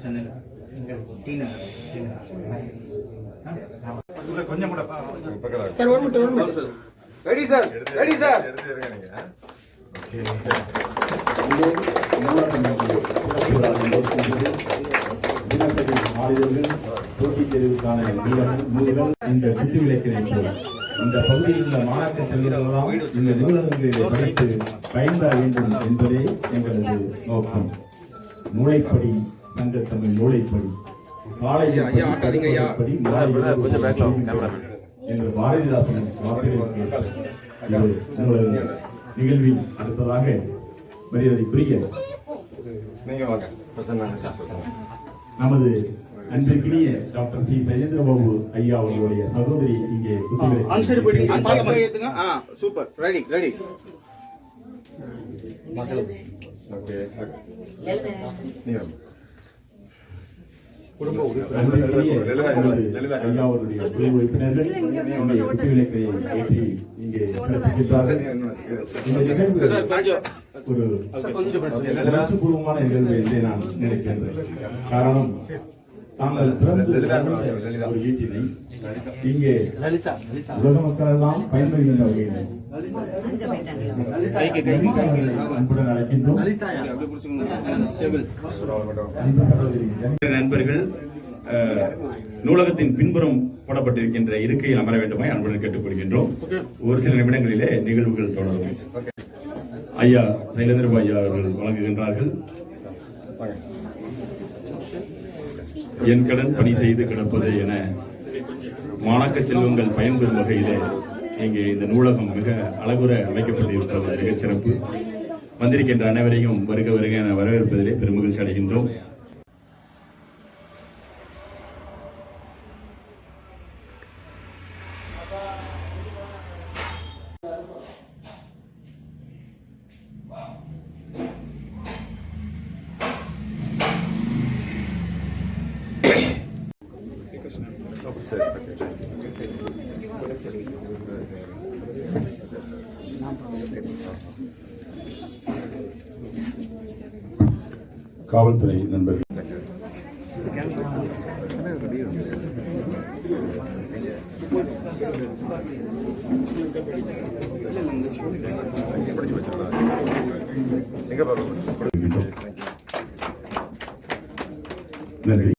சென்னையில் கொஞ்சம் கூட சார் ஒரு மினிட் ஒரு minute ready sir ready sir எடுத்து இருங்க நீங்க ஓகே தினசரி நாளிதழ்கள் போட்டித் தேர்வுக்கான நூல்கள் இந்த குத்து விளக்கினை இந்த பகுதியில் உள்ள மாணாக்க செல்வர்களெல்லாம் இந்த நிறுவனங்களிலே படித்து பயன்பெற வேண்டும் என்பதே எங்களது நோக்கம் நூலைப்படி சங்க தமிழ் நூலைப்படி காலையில் படி, படி, என்று பாரதிதாசன் வார்த்தைகளுக்கு நிகழ்வின் அடுத்ததாக மரியாதைக்குரிய பிரசன்னா பிரசன்னா நமது அன்பிற்கினிய டாக்டர் சி சைலேந்திரபாபு ஐயா அவர்களுடைய சகோதரி இங்கே சூப்பர். Ready ready. ஓகே நீங்க வாங்க. அன்பிற்கினிய லலிதா, நமது லலிதா. ஐயா அவர்களுடைய குழு உறுப்பினர்கள் நம்முடைய குத்து விளக்கை ஏற்றி இங்கே சிறப்பிக்கின்றார்கள். இந்த நிகழ்வு சார் கொஞ்சம். ஒரு உணர்ச்சிபூர்வமான நிகழ்வு என்றே நான் நினைக்கின்றேன். காரணம் நாங்கள் பிறந்து ஒரு வீட்டினை இங்கே உலக மக்கள் எல்லாம் பயன்படுகின்ற வகையில் அன்புடன் அழைக்கின்றோம். அப்படியே பிடிச்சுக்கோங்க. ஸ்டேபிள் அன்பு சகோதரி நண்பர்கள் நூலகத்தின் பின்புறம் போடப்பட்டிருக்கின்ற இருக்கையில் அமர வேண்டுமாய் அன்புடன் கேட்டுக்கொள்கின்றோம். ஒரு சில நிமிடங்களிலே நிகழ்வுகள் தொடரும். ஐயா சைலேந்திரபா ஐயா அவர்கள் வழங்குகின்றார்கள். வாங்க என் கடன் பணி செய்து கிடப்பது என மாணாக்க செல்வங்கள் பயன்பெறும் வகையிலே இங்கே இந்த நூலகம் மிக அழகுற அமைக்கப்பட்டிருக்கிறது மிகச் சிறப்பு வந்திருக்கின்ற அனைவரையும் வருக வருக என வரவேற்பதிலே பெருமகிழ்ச்சி அடைகின்றோம் Wow. காவல்துறை நண்பர்கள். நன்றி